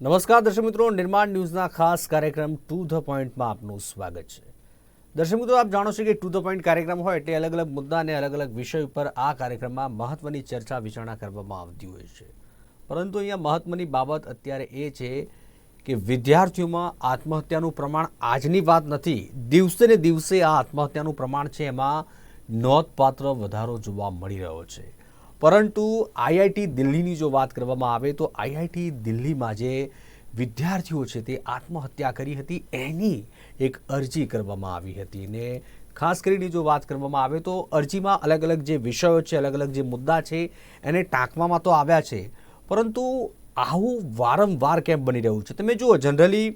નમસ્કાર દર્શક મિત્રો, નિર્માણ ન્યૂઝના ખાસ કાર્યક્રમ ટુ ધ પોઈન્ટમાં આપનું સ્વાગત છે. દર્શક મિત્રો, આપ જાણો છો કે ટુ ધ પોઈન્ટ કાર્યક્રમ હોય એટલે અલગ અલગ મુદ્દા અને અલગ અલગ વિષય ઉપર આ કાર્યક્રમમાં મહત્વની ચર્ચા વિચારણા કરવામાં આવતી હોય છે. પરંતુ અહીંયા મહત્વની બાબત અત્યારે એ છે કે વિદ્યાર્થીઓમાં આત્મહત્યાનું પ્રમાણ આજની વાત નથી. દિવસે ને દિવસે આ આત્મહત્યાનું પ્રમાણ છે, એમાં નોંધપાત્ર વધારો જોવા મળી રહ્યો છે. પરંતુ આઈઆઈટી દિલ્હીની જો વાત કરવામાં આવે તો આઈઆઈટી દિલ્હીમાં જે વિદ્યાર્થીઓ છે તે આત્મહત્યા કરી હતી, એની એક અરજી કરવામાં આવી હતી. ને ખાસ કરીને જો વાત કરવામાં આવે તો અરજીમાં અલગ અલગ જે વિષયો છે અલગ અલગ જે મુદ્દા છે, એને ટાંકવામાં તો આવ્યા છે. પરંતુ આવું વારંવાર કેમ બની રહ્યું છે? તમે જુઓ, જનરલી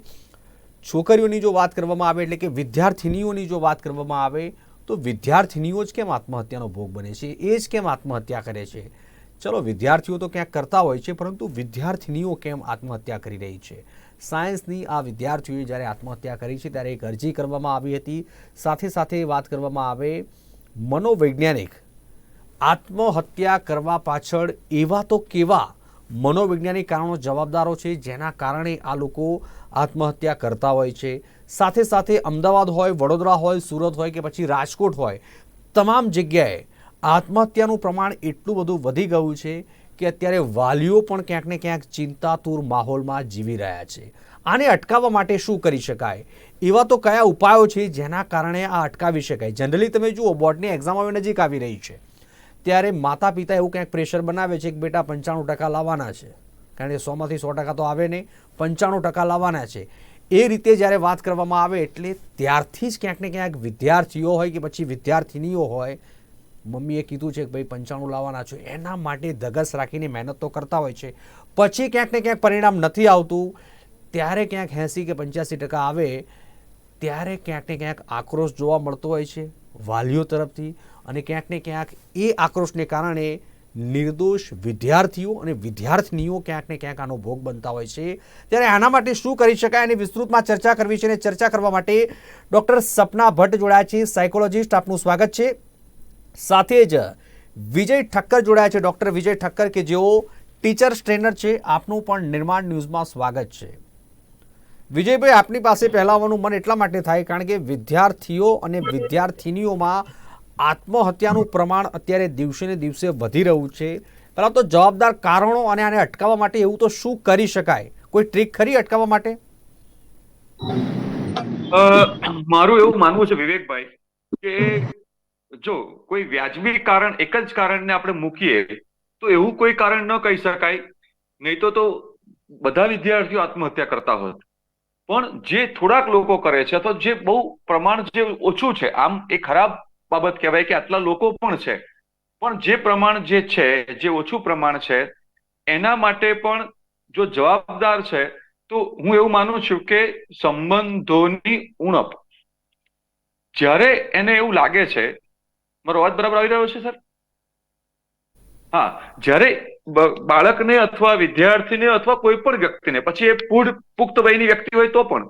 છોકરીઓની જો વાત કરવામાં આવે એટલે કે વિદ્યાર્થિનીઓની જો વાત કરવામાં આવે તો વિદ્યાર્થીનીઓ જ કેમ આત્મહત્યાનો ભોગ બને છે? એ જ કેમ આત્મહત્યા કરે છે? ચલો, વિદ્યાર્થીઓ તો ક્યાંક કરતા હોય છે, પરંતુ વિદ્યાર્થીનીઓ કેમ આત્મહત્યા કરી રહી છે? સાયન્સની આ વિદ્યાર્થીઓએ જ્યારે આત્મહત્યા કરી છે, ત્યારે એક અરજી કરવામાં આવી હતી. સાથે સાથે વાત કરવામાં આવે, મનોવૈજ્ઞાનિક આત્મહત્યા કરવા પાછળ એવા તો કેવા મનોવૈજ્ઞાનિક કારણો જવાબદારો છે, જેના કારણે આ લોકો આત્મહત્યા કરતા હોય છે. સાથે સાથે અમદાવાદ હોય, વડોદરા હોય, સુરત હોય કે પછી રાજકોટ હોય, તમામ જગ્યાએ આત્મહત્યાનું પ્રમાણ એટલું બધું વધી ગયું છે કે અત્યારે વાલીઓ પણ ક્યાંક ને ક્યાંક ચિંતાતુર માહોલમાં જીવી રહ્યા છે. આને અટકાવવા માટે શું કરી શકાય? એવા તો કયા ઉપાયો છે જેના કારણે આ અટકાવી શકાય? જનરલી તમે જુઓ, બોર્ડની એક્ઝામ હવે નજીક આવી રહી છે. ત્યારે માતા પિતા એવું ક્યાંક પ્રેશર બનાવે છે કે બેટા પંચાણું ટકા લાવવાના છે. કારણ કે સોમાંથી સો ટકા તો આવે નહીં, પંચાણું ટકા લાવવાના છે. એ રીતે જ્યારે વાત કરવામાં આવે એટલે ત્યારથી જ ક્યાંક ને ક્યાંક વિદ્યાર્થીઓ હોય કે પછી વિદ્યાર્થિનીઓ હોય, મમ્મીએ કીધું છે કે ભાઈ પંચાણું લાવવાના છો. એના માટે ધગસ રાખીને મહેનત તો કરતા હોય છે. પછી ક્યાંક ને ક્યાંક પરિણામ નથી આવતું. ત્યારે ક્યાંક એંસી કે પંચ્યાસી ટકા આવે, ત્યારે ક્યાંક ને ક્યાંક આક્રોશ જોવા મળતો હોય છે, વાલીઓ તરફથી. અને ક્યાંક ને ક્યાંક એ આક્રોશને કારણે નિર્દોષ વિદ્યાર્થીઓ અને વિદ્યાર્થીનીઓ ક્યાંક ને ક્યાંક આનો ભોગ બનતા હોય છે. ત્યારે આના માટે શું કરી શકાય એની વિસ્તૃતમાં ચર્ચા કરવી છે અને ચર્ચા કરવા માટે ડૉક્ટર સપના ભટ્ટ જોડાયા છે, સાયકોલોજીસ્ટ, આપનું સ્વાગત છે. સાથે જ વિજય ઠક્કર જોડાયા છે, ડૉક્ટર વિજય ઠક્કર, કે જેઓ ટીચર ટ્રેનર છે, આપનું પણ નિર્માણ ન્યૂઝમાં સ્વાગત છે. વિજયભાઈ, આપની પાસે પહેલા મન એટલા માટે થાય, કારણ કે વિદ્યાર્થીઓ અને વિદ્યાર્થિનીઓમાં આત્મહત્યાનું પ્રમાણ અત્યારે દિવસે ને દિવસે વધી રહ્યું છે. પહેલાં તો જવાબદાર કારણો અને આને અટકાવવા માટે એવું તો શું કરી શકાય? કોઈ ટ્રીક ખરી અટકાવવા માટે? મારું એવું માનવું છે વિવેકભાઈ, કે જો કોઈ વ્યાજબી કારણ એક જ કારણને આપણે મૂકીએ, તો એવું કોઈ કારણ ન કહી શકાય. નહીં તો તો બધા વિદ્યાર્થીઓ આત્મહત્યા કરતા હોત. પણ જે થોડાક લોકો કરે છે, અથવા જે બહુ પ્રમાણ જે ઓછું છે, આમ એ ખરાબ બાબત કહેવાય કે આટલા લોકો પણ છે. પણ જે પ્રમાણ જે છે, જે ઓછું પ્રમાણ છે, એના માટે પણ જો જવાબદાર છે, તો હું એવું માનું છું કે સંબંધોની ઉણપ. જ્યારે એને એવું લાગે છે, મારો અવાજ બરાબર આવી રહ્યો છે, સર? હા, જ્યારે બાળકને અથવા વિદ્યાર્થીને અથવા કોઈ પણ વ્યક્તિને, પછી એ પૂર્ણ પુખ્ત વયની વ્યક્તિ હોય તો પણ,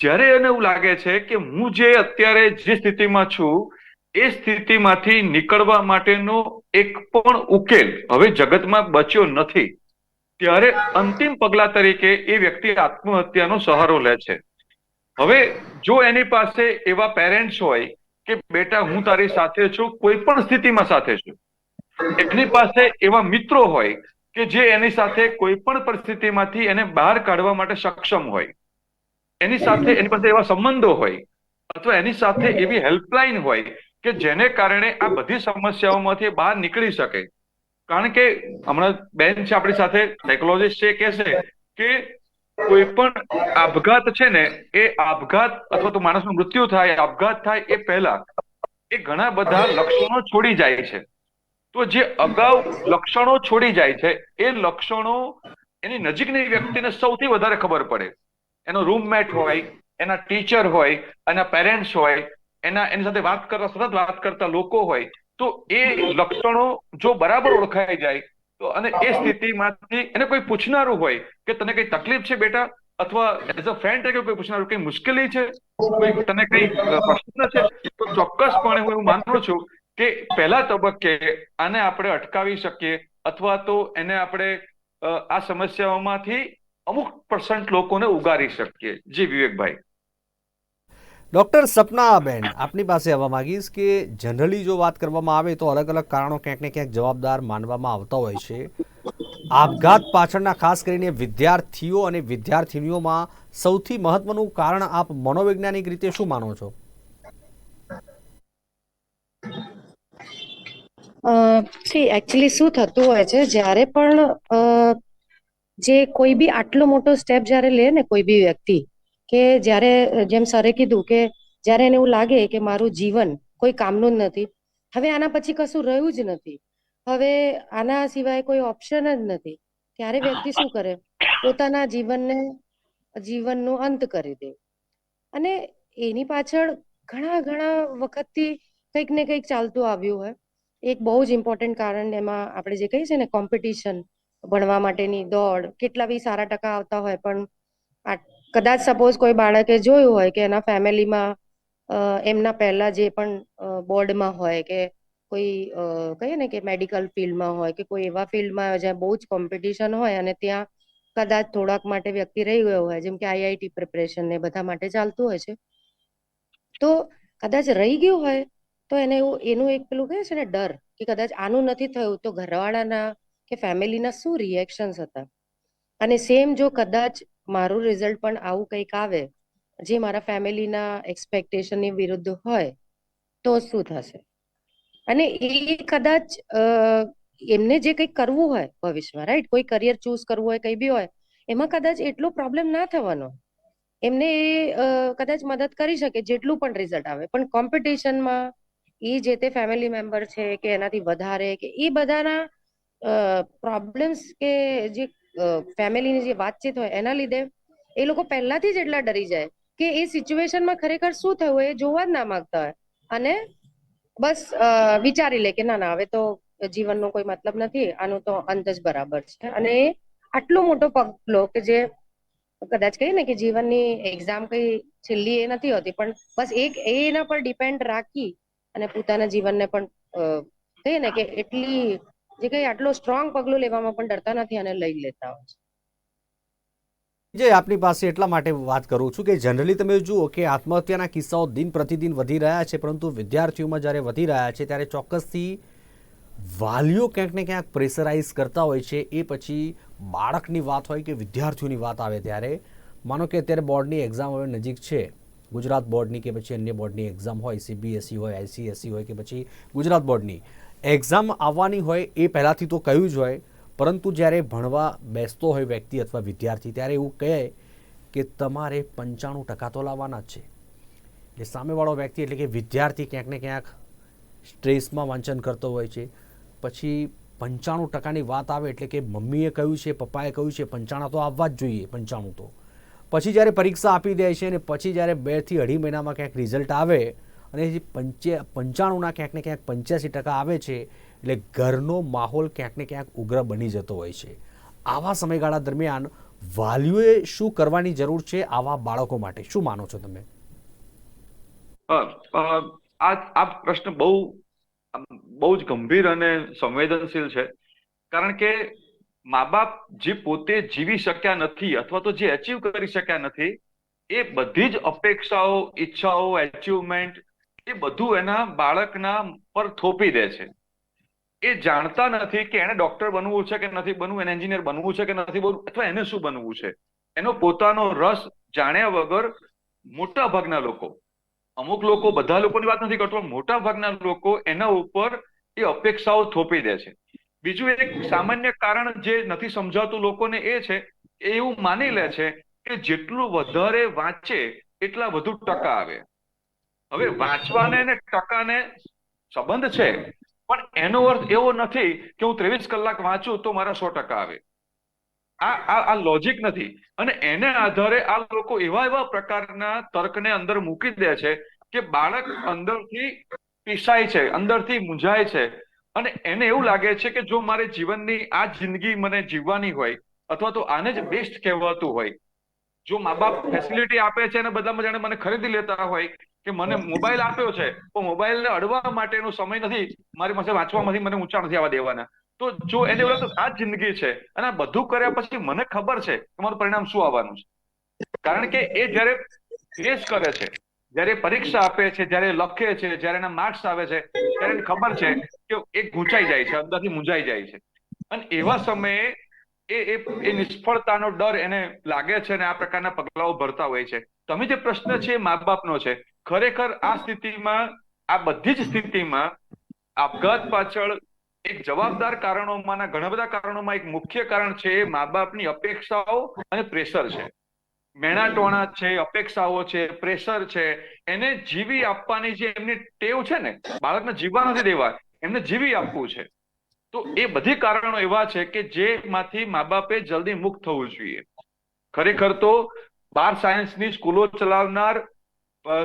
જ્યારે એને એવું લાગે છે કે હું જે અત્યારે જે સ્થિતિમાં છું એ સ્થિતિમાંથી નીકળવા માટેનો એક પણ ઉકેલ હવે જગતમાં બચ્યો નથી. ત્યારે અંતિમ પગલા તરીકે એ વ્યક્તિ આત્મહત્યાનો સહારો લે છે. હવે જો એની પાસે એવા પેરેન્ટ્સ હોય કે, બેટા, હું તારી સાથે છું, કોઈ પણ સ્થિતિમાં સાથે છું. એની પાસે એવા મિત્રો હોય કે જે એની સાથે કોઈ પણ પરિસ્થિતિમાંથી એને બહાર કાઢવા માટે સક્ષમ હોય. એની સાથે એની પાસે એવા સંબંધો હોય અથવા એની સાથે એવી હેલ્પલાઇન હોય કે જેને કારણે આ બધી સમસ્યાઓમાંથી બહાર નીકળી શકે. કારણ કે હમણાં બેન છે આપણી સાથે સાયકોલોજીસ્ટ છે, કે છે કે કોઈ પણ આપઘાત છે ને, એ આપઘાત અથવા તો માણસનું મૃત્યુ થાય, આપઘાત થાય એ પહેલા એ ઘણા બધા લક્ષણો છોડી જાય છે. તો જે અગાઉ લક્ષણો છોડી જાય છે, એ લક્ષણો એની નજીકની વ્યક્તિને સૌથી વધારે ખબર પડે. એનો રૂમમેટ હોય, એના ટીચર હોય, એના પેરેન્ટ્સ હોય એના, એની સાથે વાત કરતા, સતત વાત કરતા લોકો હોય, તો એ લક્ષણો જો બરાબર ઓળખાઈ જાય, તો અને એ સ્થિતિમાંથી એને કોઈ પૂછનારું હોય કે તને કઈ તકલીફ છે બેટા? અથવા એઝ અ ફ્રેન્ડ તરીકે કોઈ પૂછનારું કઈ મુશ્કેલી છે? કોઈ તને કઈ પ્રશ્ન છે? તો ચોક્કસપણે હું એવું માનું છું કે પહેલા તબક્કે આને આપણે અટકાવી શકીએ, અથવા તો એને આપણે આ સમસ્યાઓમાંથી અમુક પર્સન્ટ લોકોને ઉગારી શકીએ. જી, વિવેકભાઈ. ડૉક્ટર સપનાબેન, આપની પાસે આવવા માંગીશ કે જનરલી જો વાત કરવામાં આવે તો અલગ અલગ કારણો ક્યાંક ને ક્યાંક જવાબદાર માનવામાં આવતા હોય છે. આપઘાત પાછળના ખાસ કરીને વિદ્યાર્થીઓ અને વિદ્યાર્થીનીઓમાં સૌથી મહત્વનું કારણ આપ મનોવૈજ્ઞાનિક રીતે શું માનો છો? એકચ્યુઅલી શું થતું હોય છે? જ્યારે પણ જે કોઈ બી આટલો મોટો સ્ટેપ જ્યારે લે ને કોઈ બી વ્યક્તિ કે જ્યારે જેમ સરે કીધું કે જ્યારે એને એવું લાગે કે મારું જીવન કોઈ કામનું જ નથી, હવે આના પછી કશું રહ્યું જ નથી. હવે આના સિવાય કોઈ ઓપ્શન જ નથી. ત્યારે વ્યક્તિ શું કરે? પોતાના જીવનને, જીવનનો અંત કરી દે. અને એની પાછળ ઘણા ઘણા વખતથી કંઈક ને કંઈક ચાલતું આવ્યું હોય. એક બહુ જ ઇમ્પોર્ટન્ટ કારણ એમાં આપણે જે કહીએ છીએ ને કોમ્પિટિશન ભણવા માટેની દોડ, કેટલા બી સારા ટકા આવતા હોય પણ કદાચ સપોઝ કોઈ બાળકે જોયું હોય કે એના ફેમિલીમાં એમના પહેલા જે પણ બોર્ડમાં હોય કે કોઈ કહીએ ને કે મેડિકલ ફિલ્ડમાં હોય કે કોઈ એવા ફિલ્ડમાં જ્યાં બહુ જ કોમ્પિટિશન હોય અને ત્યાં કદાચ થોડાક માટે વ્યક્તિ રહી ગયો હોય, જેમ કે આઈઆઈટી પ્રિપરેશન ને બધા માટે ચાલતું હોય છે. તો કદાચ રહી ગયું હોય, તો એને એવું, એનું એક પેલું કહે છે ને ડર કે કદાચ આનું નથી થયું તો ઘરવાળાના કે ફેમિલીના શું રિએક્શન્સ હતા? અને સેમ જો કદાચ મારું રિઝલ્ટ પણ આવું કંઈક આવે, જે મારા ફેમિલીના એક્સપેક્ટેશનની વિરુદ્ધ હોય, તો શું થશે? અને એ કદાચ એમને જે કંઈક કરવું હોય ભવિષ્યમાં રાઈટ કોઈ કરિયર ચૂઝ કરવું હોય, કંઈ બી હોય, એમાં કદાચ એટલો પ્રોબ્લેમ ના થવાનો. એમને એ કદાચ મદદ કરી શકે, જેટલું પણ રિઝલ્ટ આવે. પણ કોમ્પિટિશનમાં એ જે તે ફેમિલી મેમ્બર છે કે એનાથી વધારે કે એ બધાના પ્રોબ્લેમ્સ કે જે ફેમિલીની જે વાતચીત હોય એના લીધે એ લોકો પહેલાથી જ એટલા ડરી જાય કે એ સિચ્યુએશનમાં ખરેખર શું થયું એ જોવા જ ના માંગતા હોય. અને બસ વિચારી લે કે ના ના, હવે તો જીવનનો કોઈ મતલબ નથી, આનું તો અંત જ બરાબર છે. અને આટલો મોટો પગલો કે જે કદાચ કહીએ ને કે જીવનની એક્ઝામ કઈ છેલ્લી એ નથી હોતી, પણ બસ એક એના પર ડિપેન્ડ રાખી અને પોતાના જીવનને પણ કહીએ ને કે એટલી જે કઈ આટલો સ્ટ્રોંગ પગલું લેવામાં પણ ડરતા નથી અને લઈ લેતા હોય છે. જે આપની પાસે એટલા માટે વાત કરું છું કે જનરલી તમે જુઓ કે આત્મહત્યાના કિસ્સાઓ દિન પ્રતિદિન વધી રહ્યા છે, પરંતુ વિદ્યાર્થીઓમાં જ્યારે વધી રહ્યા છે, ત્યારે ચોક્કસથી વાલીઓ ક્યાંક ને ક્યાંક પ્રેશરાઇઝ કરતા હોય છે. એ પછી બાળકની વાત હોય કે વિદ્યાર્થીઓની વાત આવે ત્યારે, માનો કે અત્યારે બોર્ડની એક્ઝામ હવે નજીક છે, ગુજરાત બોર્ડની કે પછી અન્ય બોર્ડની એક્ઝામ હોય સીબીએસઈ હોય આઈસીએસઈ હોય કે પછી ગુજરાત બોર્ડની એક્ઝામ આવવાની હોય એ પહેલાંથી તો કહ્યું જ હોય, પરંતુ જ્યારે ભણવા બેસતો હોય વ્યક્તિ અથવા વિદ્યાર્થી, ત્યારે એવું કહે કે તમારે પંચાણું ટકા તો લાવવાના જ છે. એટલે સામેવાળો વ્યક્તિ એટલે કે વિદ્યાર્થી ક્યાંક ને ક્યાંક સ્ટ્રેસમાં વાંચન કરતો હોય છે. પછી પંચાણું ટકાની વાત આવે એટલે કે મમ્મીએ કહ્યું છે, પપ્પાએ કહ્યું છે, પંચાણા તો આવવા જ જોઈએ, પંચાણું તો. પછી જ્યારે પરીક્ષા આપી દે છે અને પછી જ્યારે બેથી અઢી મહિનામાં ક્યાંક રિઝલ્ટ આવે અને જે પંચે પંચાણુંના ક્યાંક ને ક્યાંક પંચ્યાસી ટકા આવે છે, એટલે ઘરનો માહોલ ક્યાંક ને ક્યાંક ઉગ્ર બની જતો હોય છે. આવા સમયગાળા દરમિયાન વાલીઓએ શું કરવાની જરૂર છે આવા બાળકો માટે? શું માનો છો તમે? આ પ્રશ્ન બહુ બહુ જ ગંભીર અને સંવેદનશીલ છે. કારણ કે મા બાપ જે પોતે જીવી શક્યા નથી અથવા તો જે અચીવ કરી શક્યા નથી, એ બધી જ અપેક્ષાઓ, ઈચ્છાઓ એચિવમેન્ટ એ બધું એના બાળકના પર થોપી દે છે. એ જાણતા નથી કે એને ડોક્ટર બનવું છે કે નથી બનવું, એને એન્જિનિયર બનવું છે કે નથી બનવું, અથવા એને શું બનવું છે? એનો પોતાનો રસ જાણ્યા વગર મોટા ભાગના લોકો, અમુક લોકો બધા લોકોની વાત નથી કરતો મોટા ભાગના લોકો એના ઉપર એ અપેક્ષાઓ થોપી દે છે. બીજું એક સામાન્ય કારણ જે નથી સમજાતું લોકોને એ છે એવું માની લે છે કે જેટલું વધારે વાંચે, એટલા વધુ ટકા આવે. હવે વાંચવાને ને ટકાને સંબંધ છે, પણ એનો અર્થ એવો નથી કે હું ત્રેવીસ કલાક વાંચું તો મારા સો ટકા આવે. આ આ લોજિક નથી. અને એને આધારે આ લોકો એવા એવા પ્રકારના તર્કને અંદર મૂકી દે છે કે બાળક અંદરથી પીસાય છે, અંદરથી મૂંઝાય છે. અને એને એવું લાગે છે કે જો મારે જીવનની આ જિંદગી મને જીવવાની હોય અથવા તો આને જ બેસ્ટ કહેવાતું હોય, જો મા બાપ ફેસિલિટી આપે છે અને બદલામાં જાણે મને ખરીદી લેતા હોય કે મને મોબાઈલ આપ્યો છે, પણ મોબાઈલને અડવા માટેનો સમય નથી, મારી પાસે વાંચવામાંથી મને ઊંચા નથી આવવા દેવાના. તો જો એને બોલે આ જિંદગી છે, અને બધું કર્યા પછી મને ખબર છે કે મારું પરિણામ શું આવવાનું છે. કારણ કે એ જ્યારે ફેસ કરે છે, જ્યારે પરીક્ષા આપે છે, જ્યારે લખે છે, જ્યારે એના માર્ક્સ આવે છે, ત્યારે એને ખબર છે કે એ ગૂંચાઈ જાય છે, અંદરથી મૂંઝાઈ જાય છે. અને એવા સમયે એ એ એ નિષ્ફળતાનો ડર એને લાગે છે અને આ પ્રકારના પગલાઓ ભરતા હોય છે. તમે જે પ્રશ્ન છે એ મા બાપનો છે. ખરેખર આ સ્થિતિમાં, આ બધી જ સ્થિતિમાં આપઘાત પાછળ એક જવાબદાર કારણોમાંના ઘણા બધા કારણોમાં એક મુખ્ય કારણ છે મા બાપની અપેક્ષાઓ અને પ્રેશર છે. મેણાટોણા છે, અપેક્ષાઓ છે, પ્રેશર છે, એને જીવી આપવાની જે એમની ટેવ છે ને, બાળકને જીવવા નથી દેવા, એમને જીવી આપવું છે. તો એ બધી કારણો એવા છે કે જેમાંથી મા બાપે જલ્દી મુક્ત થવું જોઈએ. ખરેખર તો બાર સાયન્સની સ્કૂલો ચલાવનાર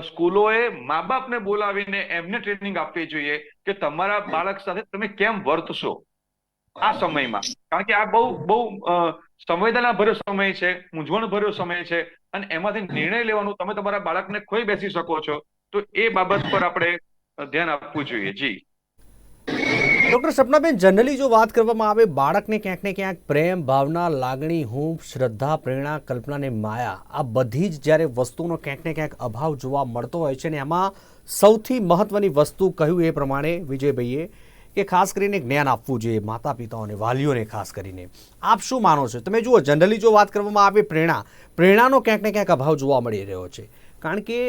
સ્કૂલોએ મા બાપને બોલાવીને એમને ટ્રેનિંગ આપવી જોઈએ કે તમારા બાળક સાથે તમે કેમ વર્તશો આ સમયમાં. કારણ કે આ બહુ બહુ સંવેદના ભર્યો સમય છે મૂંઝવણ ભર્યો સમય છે અને એમાંથી નિર્ણય લેવાનું તમે તમારા બાળકને ખોઈ બેસી શકો છો. તો એ બાબત પર આપણે ધ્યાન આપવું જોઈએ. જી. ડૉક્ટર સપનાબેન, જનરલી જો વાત કરવામાં આવે, બાળકને ક્યાંક ને ક્યાંક પ્રેમ, ભાવના, લાગણી, હૂંફ, શ્રદ્ધા, પ્રેરણા કલ્પના ને માયા, આ બધી જ જ્યારે વસ્તુનો ક્યાંક ને ક્યાંક અભાવ જોવા મળતો હોય છે ને, એમાં સૌથી મહત્વની વસ્તુ કહ્યું એ પ્રમાણે વિજયભાઈએ કે ખાસ કરીને જ્ઞાન આપવું જોઈએ માતા પિતાઓને વાલીઓને ખાસ કરીને. આપ શું માનો છો? તમે જુઓ, જનરલી જો વાત કરવામાં આવે પ્રેરણા, પ્રેરણાનો ક્યાંક ને ક્યાંક અભાવ જોવા મળી રહ્યો છે. કારણ કે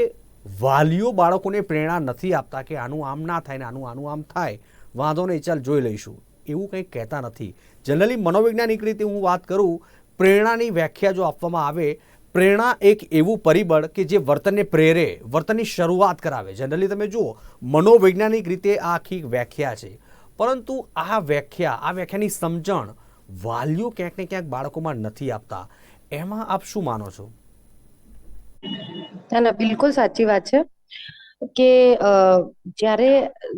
વાલીઓ બાળકોને પ્રેરણા નથી આપતા કે આનું આમ ના થાય ને આનું આનું આમ થાય. વાંધો નહીં, ચાલ જોઈ લઈશું. એવું કંઈ કહેતા નથી. જનરલી મનોવૈજ્ઞાનિક રીતે હું વાત કરું, પ્રેરણાની વ્યાખ્યા જો આપવામાં આવે, પ્રેરણા એક એવું પરિબળ કે જે વર્તનને પ્રેરે, વર્તનની શરૂઆત કરાવે. જનરલી તમે જુઓ, મનોવૈજ્ઞાનિક રીતે આ આખી વ્યાખ્યા છે. પરંતુ આ વ્યાખ્યા, આ વ્યાખ્યાની સમજણ વાલીઓ ક્યાંક ને ક્યાંક બાળકોમાં નથી આપતા. એમાં આપ શું માનો છો? ના બિલકુલ સાચી વાત છે. કે જ્યારે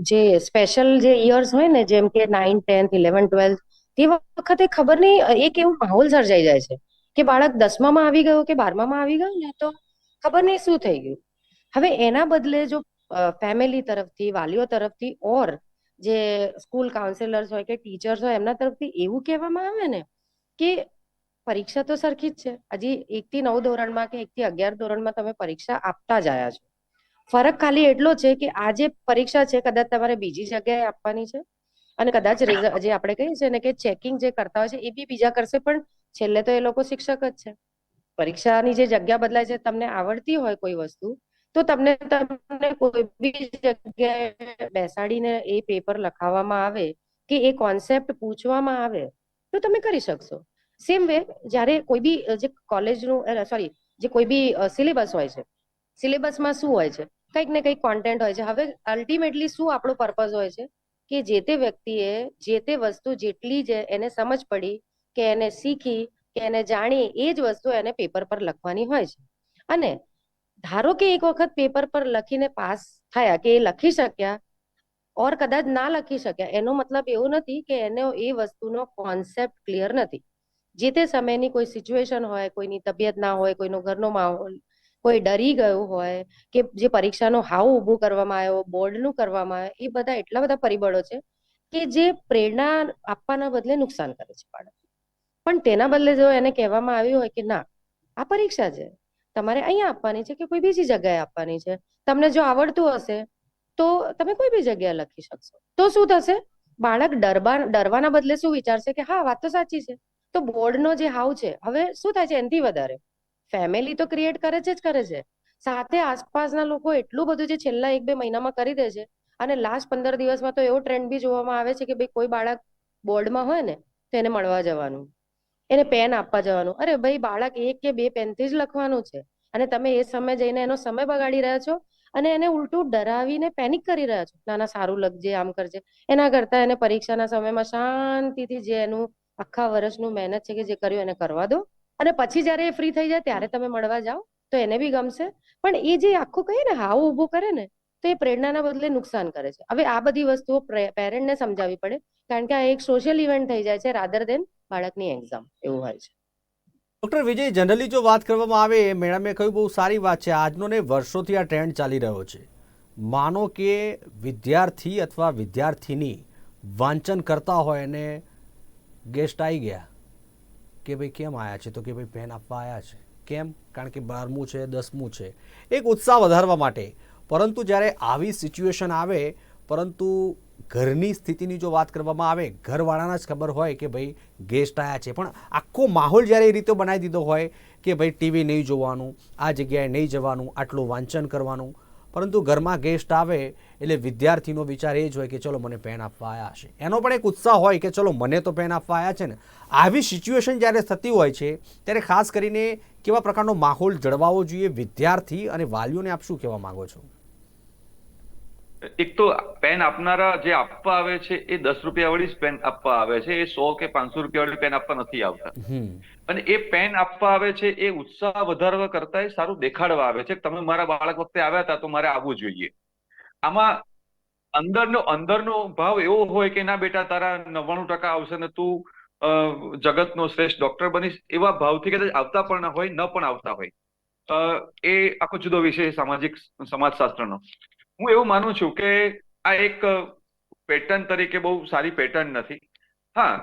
જે સ્પેશિયલ જે યર્સ હોય ને, જેમ કે નાઇન ટેન્થ ઇલેવન ટ્વેલ્થ તે વખતે ખબર નહીં એક એવું માહોલ સર્જાઈ જાય છે કે બાળક દસમામાં આવી ગયો કે બારમામાં આવી ગયો ને તો ખબર નહીં શું થઈ ગયું. હવે એના બદલે જો ફેમિલી તરફથી, વાલીઓ તરફથી ઓર જે સ્કૂલ કાઉન્સિલર્સ હોય કે ટીચર્સ હોય, એમના તરફથી એવું કહેવામાં આવે ને કે પરીક્ષા તો સરખી જ છે. હજી એક થી નવ ધોરણમાં કે એક થી અગિયાર ધોરણમાં તમે પરીક્ષા આપતા જ આવ્યા છો. ફરક ખાલી એટલો છે કે આ જે પરીક્ષા છે, કદાચ તમારે બીજી જગ્યાએ આપવાની છે. અને કદાચ જે આપણે કહીએ છીએ ને કે ચેકિંગ જે કરતા હોય છે, એ બી બીજા કરશે, પણ છેલ્લે તો એ લોકો શિક્ષક જ છે. પરીક્ષાની જે જગ્યા બદલાય છે, તમને આવડતી હોય કોઈ વસ્તુ, તો તમને તમને કોઈ બી જગ્યાએ બેસાડીને એ પેપર લખાવવામાં આવે કે એ કોન્સેપ્ટ પૂછવામાં આવે, તો તમે કરી શકશો. સેમ વે, જ્યારે કોઈ બી જે કોલેજનું સોરી, જે કોઈ બી સિલેબસ હોય છે, સિલેબસમાં શું હોય છે? કંઈક ને કંઈક કોન્ટેન્ટ હોય છે. હવે અલ્ટિમેટલી શું આપણો પર્પઝ હોય છે? કે જે તે વ્યક્તિએ જે તે વસ્તુ જેટલી જ એને સમજ પડી કે એને શીખી કે એને જાણી એ જ વસ્તુ એને પેપર પર લખવાની હોય છે. અને ધારો કે એક વખત પેપર પર લખીને પાસ થયા કે એ લખી શક્યા ઓર કદાચ ના લખી શક્યા, એનો મતલબ એવો નથી કે એનો એ વસ્તુનો કોન્સેપ્ટ ક્લિયર નથી. જે તે સમયની કોઈ સિચ્યુએશન હોય, કોઈની તબિયત ના હોય, કોઈનો ઘરનો માહોલ કોઈ ડરી ગયું હોય કે જે પરીક્ષાનો હાવ ઊભું કરવામાં આવ્યો બોર્ડનું કરવામાં આવ્યો, એ બધા એટલા બધા પરિબળો છે કે જે પ્રેરણા આપવાના બદલે નુકસાન કરે છે બાળક. પણ તેના બદલે જો એને કહેવામાં આવ્યું હોય કે ના, આ પરીક્ષા છે, તમારે અહીંયા આપવાની છે કે કોઈ બીજી જગ્યાએ આપવાની છે, તમને જો આવડતું હશે તો તમે કોઈ બી જગ્યાએ લખી શકશો. તો શું થશે? બાળક ડરવા ડરવાના બદલે શું વિચારશે કે હા, વાત તો સાચી છે. તો બોર્ડનો જે હાવ છે, હવે શું થાય છે? એનાથી વધારે. ફેમિલી તો ક્રિએટ કરે છે જ કરે છે. સાથે આસપાસના લોકો એટલું બધું જે છેલ્લા એક બે મહિનામાં કરી દે છે. અને લાસ્ટ પંદર દિવસમાં તો એવો ટ્રેન્ડ બી જોવામાં આવે છે કે ભાઈ કોઈ બાળક બોર્ડમાં હોય ને, તો એને મળવા જવાનું. એને પેન આપવા જવાનું. અરે ભાઈ બાળક એક કે બે પેનથી જ લખવાનું છે. અને તમે એ સમય જઈને એનો સમય બગાડી રહ્યા છો અને એને ઉલટું ડરાવીને પેનિક કરી રહ્યા છો. ના ના, સારું લખજે, આમ કરજે. એના કરતા એને પરીક્ષાના સમયમાં શાંતિથી જે એનું આખા વર્ષનું મહેનત છે કે જે કર્યું એને કરવા દો. અને પછી જ્યારે એ ફ્રી થઈ જાય, ત્યારે તમે મળવા જાઓ, તો એને બી ગમશે. પણ એ જે આખું કહીએ ને, હાવ ઊભું કરે ને, તો એ પ્રેરણાના બદલે નુકસાન કરે છે. હવે આ બધી વસ્તુઓ પેરેન્ટને સમજાવવી પડે. કારણ કે આ એક સોશિયલ ઇવેન્ટ થઈ જાય છે રાધર દેન બાળકની એક્ઝામ એવું હોય છે. ડૉક્ટર વિજય જનરલી જો વાત કરવામાં આવે મેડમે કહ્યું, બહુ સારી વાત છે. આજનો ને વર્ષોથી આ ટ્રેન્ડ ચાલી રહ્યો છે. માનો કે વિદ્યાર્થી અથવા વિદ્યાર્થીની વાંચન કરતા હોય અને ગેસ્ટ આવી ગયા. કે ભાઈ કેમ આવ્યા છે? તો કે ભાઈ પેન આપવા આવ્યા છે. કેમ? કારણ કે બારમું છે, દસમું છે. એક ઉત્સાહ વધારવા માટે. પરંતુ જ્યારે આવી સિચ્યુએશન આવે, પરંતુ ઘરની સ્થિતિની જો વાત કરવામાં આવે, ઘરવાળાના જ ખબર હોય કે ભાઈ ગેસ્ટ આવ્યા છે. પણ આખો માહોલ જ્યારે એ રીતે બનાવી દીધો હોય કે ભાઈ ટીવી નહીં જોવાનું, આ જગ્યાએ નહીં જવાનું, આટલું વાંચન કરવાનું પરંતુ ઘરમાં ગેસ્ટ આવે એટલે વિદ્યાર્થીનો વિચાર એ જ હોય કે ચલો મને પેન આપવા આવ્યા છે. એનો પણ એક ઉત્સાહ હોય કે ચલો મને તો પેન આપવા આવ્યા છે ને. આવી સિચ્યુએશન જ્યારે થતી હોય છે, ત્યારે ખાસ કરીને કેવા પ્રકારનો માહોલ જળવાવો જોઈએ વિદ્યાર્થી અને વાલીઓને આપ શું કહેવા માંગો છો? એક તો પેન આપનારા જે આપવા આવે છે એ દસ રૂપિયા વાળી જ પેન આપવા આવે છે એ સો કે પાંચસો રૂપિયા વાળી પેન આપવા નથી આવતા. અને એ પેન આપવા આવે છે એ ઉત્સાહ વધારવા કરતા સારું દેખાડવા આવે છે તમે મારા બાળક વખતે આવ્યા હતા તો મારે આવવું જોઈએ. આમાં અંદરનો અંદરનો ભાવ એવો હોય કે ના બેટા તારા નવ્વાણું ટકા આવશે ને તું જગતનો શ્રેષ્ઠ ડોક્ટર બનીશ એવા ભાવથી કદાચ આવતા પણ ના હોય ન પણ આવતા હોય. એ આખો જુદો વિષય સામાજિક સમાજશાસ્ત્રનો. હું એવું માનું છું કે આ એક પેટર્ન તરીકે બહુ સારી પેટર્ન નથી. હા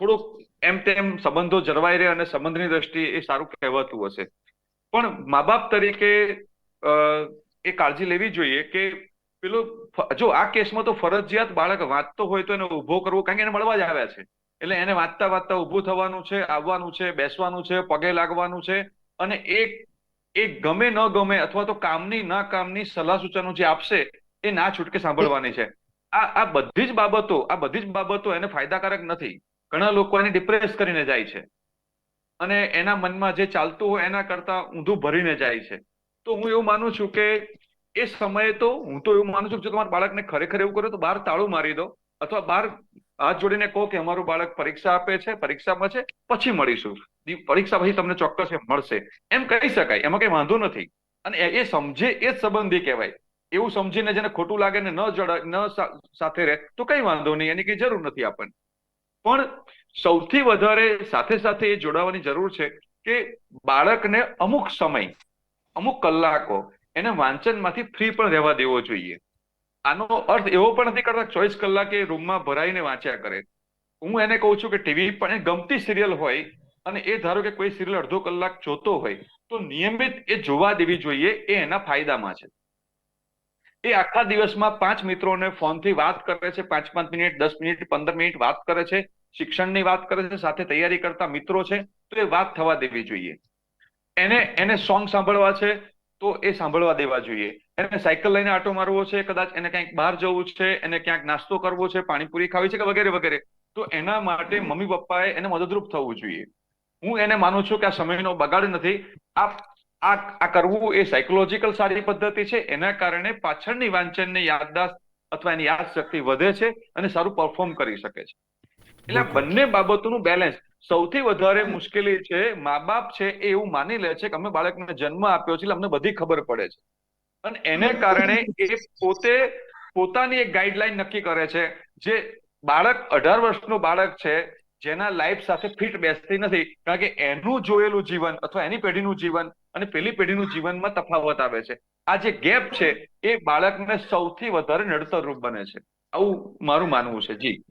થોડુંક એમ તેમ સંબંધો જળવાઈ રહે અને સંબંધની દ્રષ્ટિએ એ સારું કહેવાતું હશે. પણ મા બાપ તરીકે એ કાળજી લેવી જોઈએ કે પેલું, જો આ કેસમાં તો ફરજિયાત બાળક વાંચતો હોય તો એને ઊભો કરવો કારણ કે એને મળવા જ આવ્યા છે. એટલે એને વાંચતા વાંચતા ઊભું થવાનું છે, આવવાનું છે, બેસવાનું છે, પગે લાગવાનું છે અને એક એ ગમે ન ગમે અથવા તો કામની, ના કામની સલાહ સૂચનો જે આપશે, એ ના છૂટકે સાંભળવાની છે. આ આ બધી જ બાબતો, આ બધી જ બાબતો એને ફાયદાકારક નથી. ઘણા લોકો એને ડિપ્રેસ કરીને જાય છે. અને એના મનમાં જે ચાલતું હોય એના કરતા ઊંધું ભરીને જાય છે. તો હું એવું માનું છું કે એ સમયે તો, હું તો એવું માનું છું કે જો તમારા બાળકને ખરેખર એવું કરો તો બહાર તાળું મારી દો. અથવા બહાર હાથ જોડીને કહો કે અમારું બાળક પરીક્ષા આપે છે, પરીક્ષામાં છે, પછી મળીશું. પરીક્ષા પછી તમને ચોક્કસ એ મળશે. એમ કહી શકાય, એમાં કઈ વાંધો નથી. અને એ સમજે, એ જ સંબંધી કહેવાય. એવું સમજીને જેને ખોટું લાગે ને ન જડ ન સાથે રહે, તો કઈ વાંધો નહીં, એની કઈ જરૂર નથી આપણને. પણ સૌથી વધારે સાથે સાથે એ જોડાવાની જરૂર છે કે બાળકને અમુક સમય, અમુક કલાકો એને વાંચનમાંથી ફ્રી પણ રહેવા દેવો જોઈએ. આનો અર્થ એવો પણ નથી કરતા ચોવીસ કલાકે રૂમમાં ભરાઈને વાંચ્યા કરે. હું એને કહું છું કે ટીવી પણ એ ગમતી સિરિયલ હોય અને એ ધારો કે કોઈ સિરિયલ અડધો કલાક જોતો હોય, તો નિયમિત એ જોવા દેવી જોઈએ એ એના ફાયદામાં છે. એ આખા દિવસમાં પાંચ મિત્રોને ફોનથી વાત કરે છે પાંચ પાંચ મિનિટ, દસ મિનિટ, પંદર મિનિટ વાત કરે છે, શિક્ષણની વાત કરે છે, સાથે તૈયારી કરતા મિત્રો છે, તો એ વાત થવા દેવી જોઈએ. એને એને સોંગ સાંભળવા છે, તો એ સાંભળવા દેવા જોઈએ. એને સાયકલ લઈને આટો મારવો છે, કદાચ એને ક્યાંક બહાર જવું છે, એને ક્યાંક નાસ્તો કરવો છે, પાણીપુરી ખાવી છે કે વગેરે વગેરે, તો એના માટે મમ્મી પપ્પાએ એને મદદરૂપ થવું જોઈએ. હું એને માનું છું કે આ સમયનો બગાડ નથી. આ આ આ કરવું એ સાયકોલોજીકલ સારી પદ્ધતિ છે. એના કારણે પાછળની વાંચનની યાદદાસ્ત અથવા એની યાદશક્તિ વધે છે અને સારું પરફોર્મ કરી શકે છે. એટલે બંને બાબતોનું બેલેન્સ સૌથી વધારે મુશ્કેલી છે મા બાપ છે એ એવું માની લે છે કે અમે બાળકને જન્મ આપ્યો છે એટલે અમને બધી ખબર પડે છે. અને એને કારણે એ પોતે પોતાની એક ગાઈડલાઈન નક્કી કરે છે. જે બાળક અઢાર વર્ષનું બાળક છે જેના લાઈફ સાથે ફિટ બેસતી નથી. કારણ કે એનું જોયેલું જીવન અથવા એની પેઢીનું જીવન અને પેલી પેઢીનું જીવનમાં તફાવત આવે છે. આ જે ગેપ છે, એ બાળકને સૌથી વધારે નડતરરૂપ બને છે. આવું મારું માનવું છે. જી.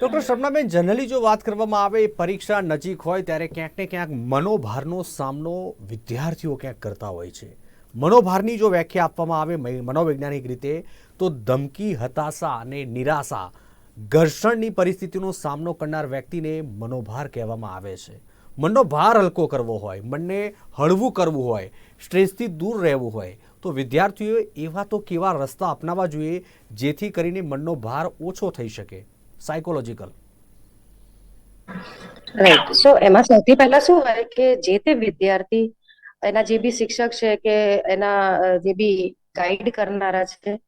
ડોક્ટર શર્માબેન જનરલી જો વાત કરવામાં આવે પરીક્ષા નજીક હોય ત્યારે ક્યાંક ને ક્યાંક મનોભારનો સામનો વિદ્યાર્થીઓ ક્યાંક કરતા હોય છે. મનોભારની જો વ્યાખ્યા આપવામાં આવે મનોવૈજ્ઞાનિક રીતે, તો ધમકી, હતાશા અને નિરાશા ઘર્ષણની પરિસ્થિતિનો સામનો કરનાર વ્યક્તિને મનોભાર કહેવામાં આવે છે. મનનો ભાર હલકો કરવો હોય, મનને હળવું કરવું હોય, સ્ટ્રેસથી દૂર રહેવું હોય, તો વિદ્યાર્થીઓએ એવા તો કેવા રસ્તા અપનાવવા જોઈએ જેથી કરીને મનનો ભાર ઓછો થઈ શકે. સાયકોલોજીકલ રાઈટ સો એમાં સૌથી પહેલા શું હોય કે જે તે વિદ્યાર્થી, એના જે બી શિક્ષક છે કે એના જે બી ગાઈડ કરનારા છે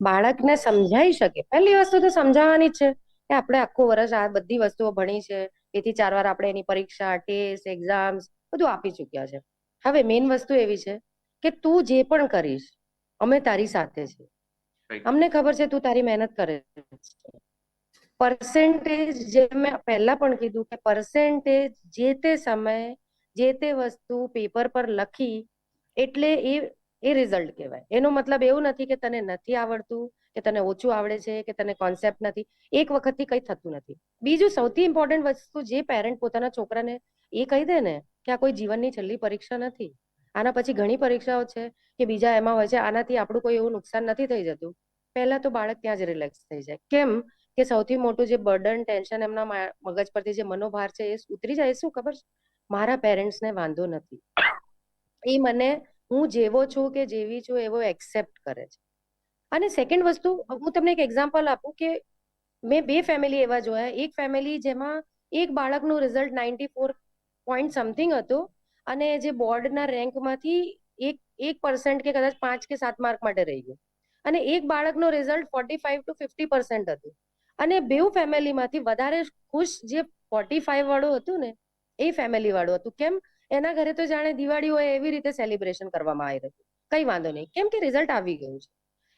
બાળકને સમજાઈ શકે. પહેલી વસ્તુ તો સમજાવવાની જ છે કે આપણે આખું વર્ષ આ બધી વસ્તુઓ ભણી છે. એથી ચાર વાર આપણે એની પરીક્ષા ટેસ્ટ એક્ઝામ્સ બધું આપી ચૂક્યા છે. હવે મેઇન વસ્તુ એવી છે કે તું જે પણ કરીશ અમે તારી સાથે છે અમને ખબર છે તું તારી મહેનત કરે છે. પર્સેન્ટેજ જે મેં પહેલા પણ કીધું કે પર્સેન્ટેજ જે તે સમયે જે તે વસ્તુ પેપર પર લખી એટલે એ એ રિઝલ્ટ કહેવાય. એનો મતલબ એવું નથી કે તને નથી આવડતું, કે તને ઓછું આવડે છે, કે તને કોન્સેપ્ટ નથી. એક વખતથી કંઈ થતું નથી. બીજું સૌથી ઇમ્પોર્ટન્ટ વસ્તુ જે પેરેન્ટ પોતાના છોકરાને એ કહી દે ને કે આ કોઈ જીવનની છેલ્લી પરીક્ષા નથી. આના પછી ઘણી પરીક્ષાઓ છે કે બીજા એમાં હોય છે, આનાથી આપણું કોઈ એવું નુકસાન નથી થઈ જતું. પહેલા તો બાળક ત્યાં જ રિલેક્સ થઈ જાય. કેમ કે સૌથી મોટું જે બર્ડન ટેન્શન એમના મગજ પરથી જે મનોભાર છે એ ઉતરી જાય, શું ખબર મારા પેરેન્ટ્સને વાંધો નથી. એ મને હું જેવો છું કે જેવી છું એવો એક્સેપ્ટ કરે છે. અને સેકન્ડ વસ્તુ, હું તમને એક એક્ઝામ્પલ આપું કે મેં બે ફેમિલી એવા જોયા. એક ફેમિલી જેમાં એક બાળકનું result ninety four point something હતું અને જે બોર્ડના રેન્કમાંથી એક એક પર્સન્ટ કે કદાચ પાંચ કે સાત માર્ક માટે રહી ગયું. અને એક બાળકનું result forty five to fifty percent હતું. અને બેઉ ફેમિલીમાંથી વધારે ખુશ જે ફોર્ટી ફાઈવ વાળું હતું ને, એ ફેમિલી વાળું હતું. કેમ? એના ઘરે તો જાણે દિવાળી હોય એવી રીતે સેલિબ્રેશન કરવામાં આવી રહ્યું. કઈ વાંધો નહીં. કેમ કે રિઝલ્ટ આવી ગયું છે.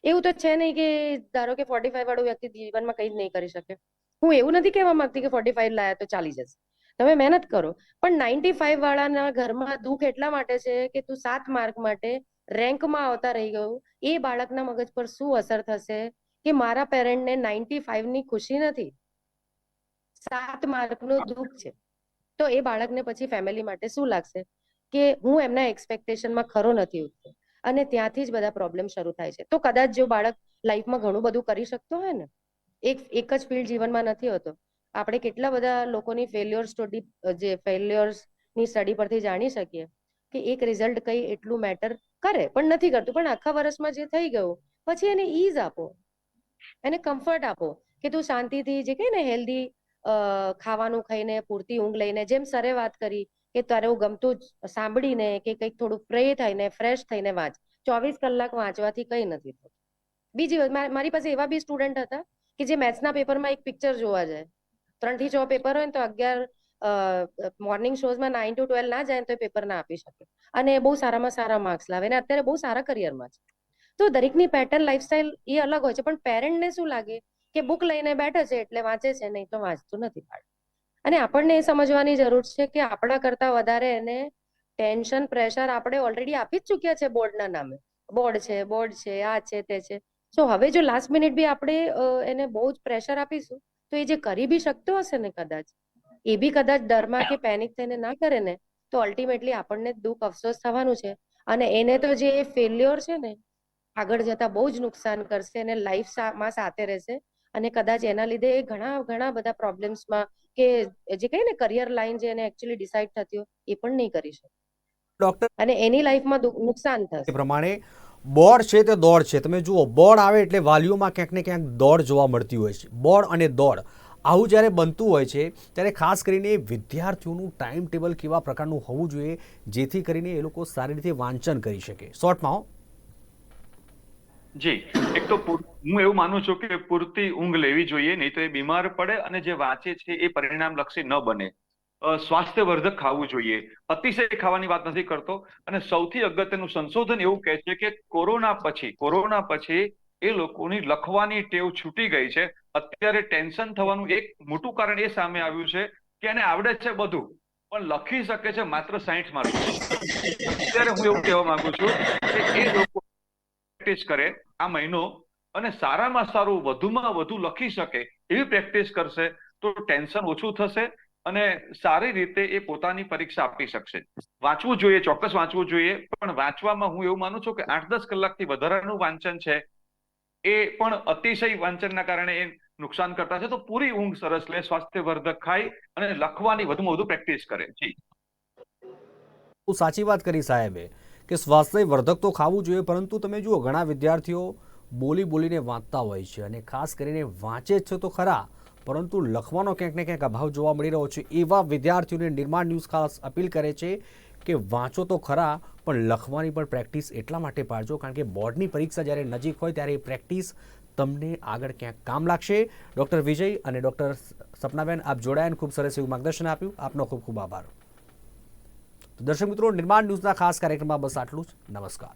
એવું તો છે નહીં કે ધારો કે ફોર્ટી ફાઈવ વાળું વ્યક્તિ જીવનમાં કંઈ જ નહીં કરી શકે. હું એવું નથી કહેવા માંગતી કે ફોર્ટી ફાઈવ લાયા તો ચાલી જશે. તમે મહેનત કરો. પણ નાઇન્ટી ફાઈવ વાળાના ઘરમાં દુઃખ એટલા માટે છે કે તું સાત માર્ક માટે રેન્કમાં આવતા રહી ગયું. એ બાળકના મગજ પર શું અસર થશે કે મારા પેરેન્ટને નાઇન્ટી ફાઈવની ખુશી નથી? સાત માર્કનું દુઃખ છે. તો એ બાળકને પછી ફેમિલી માટે શું લાગશે? કે હું એમના એક્સપેક્ટેશનમાં ખરો નથી ઉતર્યો. અને ત્યાંથી જ બધા પ્રોબ્લેમ શરૂ થાય છે. તો કદાચ જો બાળક લાઈફમાં ઘણું બધું કરી શકતો હોય ને, એક એક જ ફિલ્ડ જીવનમાં નથી હોતો, આપણે કેટલા બધા લોકોની ફેલ્યોર સ્ટડી જે ફેલ્યોર્સની સ્ટડી પરથી જાણી શકીએ કે એક રિઝલ્ટ કઈ એટલું મેટર કરે. પણ નથી કરતું. પણ આખા વર્ષમાં જે થઈ ગયું, પછી એને ઈઝ આપો. એને કમ્ફર્ટ આપો કે તું શાંતિથી જે કહે ને હેલ્ધી ખાવાનું ખાઈને, પૂરતી ઊંઘ લઈને, જેમ સરે વાત કરી કે તારે હું ગમતું જ સાંભળીને કે કંઈક થોડું ફ્રે થઈને, ફ્રેશ થઈને વાંચ. ચોવીસ કલાક વાંચવાથી કંઈ નથી થતું. બીજી મારી પાસે એવા બી સ્ટુડન્ટ હતા કે જે મેથ્સના પેપરમાં એક પિક્ચર જોવા જાય. ત્રણથી છ પેપર હોય તો અગિયાર મોર્નિંગ શોઝમાં નાઇન ટુ ટ્વેલ્વ ના જાય તો એ પેપર ના આપી શકે. અને બહુ સારામાં સારા માર્ક્સ લાવે અને અત્યારે બહુ સારા કરિયરમાં છે. તો દરેકની પેટર્ન, લાઈફસ્ટાઈલ એ અલગ હોય છે, પણ પેરેન્ટને શું લાગે? કે બુક લઈને બેઠે છે એટલે વાંચે છે, નહીં તો વાંચતું નથી બાળક. અને આપણને એ સમજવાની જરૂર છે કે આપણા કરતા વધારે એને ટેન્શન, પ્રેશર આપણે ઓલરેડી આપી જ ચૂક્યા છે બોર્ડના નામે. બોર્ડ છે બોર્ડ છે, આ છે, તે છે. સો હવે જો લાસ્ટ મિનિટ બી આપણે એને બહુ જ પ્રેશર આપીશું, તો એ જે કરી બી શકતો હશે ને કદાચ, એ બી કદાચ ડરમાં કે પેનિક થઈને ના કરે ને, તો અલ્ટિમેટલી આપણને દુઃખ અફસોસ થવાનું છે. અને એને તો જે ફેલ્યોર છે ને, આગળ જતા બહુ જ નુકસાન કરશે અને લાઈફમાં સાથે રહેશે. અને કદાચ એના લીધે એ ઘણા ઘણા બધા પ્રોબ્લેમ્સમાં કે જે કહે ને કરિયર લાઈન જે એને એકચ્યુઅલી ડિસાઈડ થતી હોય એ પણ નહીં કરી શકે. ડોક્ટર અને એની લાઈફમાં નુકસાન થશે. એ પ્રમાણે બોર્ડ છે તે દોડ છે. તમે જુઓ બોર્ડ આવે એટલે વાલીઓમાં ક્યાંક ને ક્યાંક દોડ જોવા મળતી હોય છે. બોર્ડ અને દોડ આવું જ્યારે બનતું હોય છે ત્યારે ખાસ કરીને વિદ્યાર્થીઓનું ટાઈમ ટેબલ કેવા પ્રકારનું હોવું જોઈએ જેથી કરીને એ લોકો સારી રીતે વાંચન કરી શકે. શોર્ટમાં. જી. એક તો હું એવું માનું છું કે પૂરતી ઊંઘ લેવી જોઈએ, નહીં તો એ બીમાર પડે અને જે વાંચે છે એ પરિણામ લક્ષી ન બને. સ્વાસ્થ્યવર્ધક ખાવું જોઈએ. અતિશય ખાવાની વાત નથી કરતો. અને સૌથી અગત્યનું સંશોધન એવું કહે છે કે કોરોના પછી કોરોના પછી એ લોકોની લખવાની ટેવ છૂટી ગઈ છે. અત્યારે ટેન્શન થવાનું એક મોટું કારણ એ સામે આવ્યું છે કે એને આવડે છે બધું, પણ લખી શકે છે માત્ર સાહીઠ માર્ક. અત્યારે હું એવું કહેવા માંગુ છું કે એ લોકો પ્રેક્ટિસ કરે આ મહિનો અને સારામાં સારું વધુમાં વધુ લખી શકે એવી પ્રેક્ટિસ કરશે તો ટેન્શન ઓછું થશે અને સારી રીતે એ પોતાની પરીક્ષા આપી શકશે. વાંચવું જોઈએ, ચોક્કસ વાંચવું જોઈએ, પણ વાંચવામાં હું એવું માનું છું કે આઠ દસ કલાકથી વધારાનું વાંચન છે એ પણ અતિશય વાંચનના કારણે એ નુકસાન કરતા છે. તો પૂરી ઊંઘ સરસ લે, સ્વાસ્થ્યવર્ધક ખાય અને લખવાની વધુમાં વધુ પ્રેક્ટિસ કરે. જી. સાચી વાત કરી સાહેબે. કે સ્વાસ્થ્ય વર્ધક તો ખાવું જોઈએ, પરંતુ તમે જુઓ, ઘણા વિદ્યાર્થીઓ બોલી બોલીને વાંચતા હોય છે અને ખાસ કરીને વાંચે છે તો ખરા, પરંતુ લખવાનો ક્યાંક ને ક્યાંક અભાવ જોવા મળી રહ્યો છે. એવા વિદ્યાર્થીઓને નિર્માણ ન્યૂઝ ખાસ અપીલ કરે છે કે વાંચો તો ખરા, પણ લખવાની પણ પ્રેક્ટિસ એટલા માટે પાડજો, કારણ કે બોર્ડની પરીક્ષા જ્યારે નજીક હોય ત્યારે એ પ્રેક્ટિસ તમને આગળ ક્યાંક કામ લાગશે. ડૉક્ટર વિજય અને ડૉક્ટર સપનાબેન, આપ જોડાયા ખૂબ સરસ એવું માર્ગદર્શન આપ્યું. આપનો ખૂબ ખૂબ આભાર. તો દર્શક મિત્રો નિર્માણ ન્યૂઝના ખાસ કાર્યક્રમમાં બસ આટલું જ. નમસ્કાર.